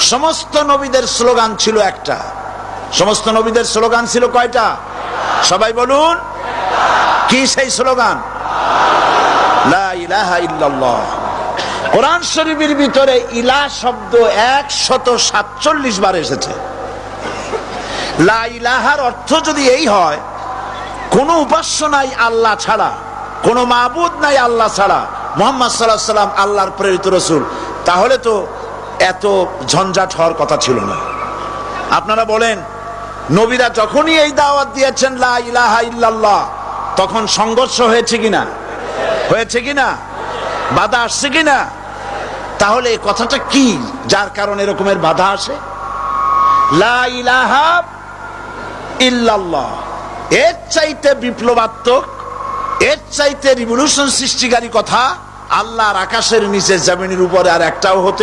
সমস্ত নবীদের স্লোগান ছিল একটা। সমস্ত নবীদের স্লোগান ছিল কয়টা? সবাই বলুন। কি সেই স্লোগান? কোরআন শরীফের ভিতরে ইলা শব্দ একশত সাতচল্লিশ বার এসেছে। লা ইলাহার অর্থ যদি এই হয়, কোনো উপাস্য নাই আল্লাহ ছাড়া, কোন মাবুদ নাই আল্লাহ ছাড়া, মোহাম্মদ সাল্লাহ সাল্লাম আল্লাহর প্রেরিত রসুল, তাহলে তো এত ঝঞ্ঝাট হওয়ার কথা ছিল না। আপনারা বলেন, নবীরা যখনই এই দাওয়াত দিয়েছেন তখন সংঘর্ষ হয়েছে কিনা? হয়েছে কিনা? বাধা আসছে কিনা? তাহলে এই কথাটা কি? যার কারণে এরকমের বাধা আসে? লা ইলাহা এর চাইতে বিপ্লবাত্মক, এর চাইতে রিভলিউশন সৃষ্টিকারী কথা আল্লাহর আকাশের নিচে জমিনের উপরে আর একটাও হতে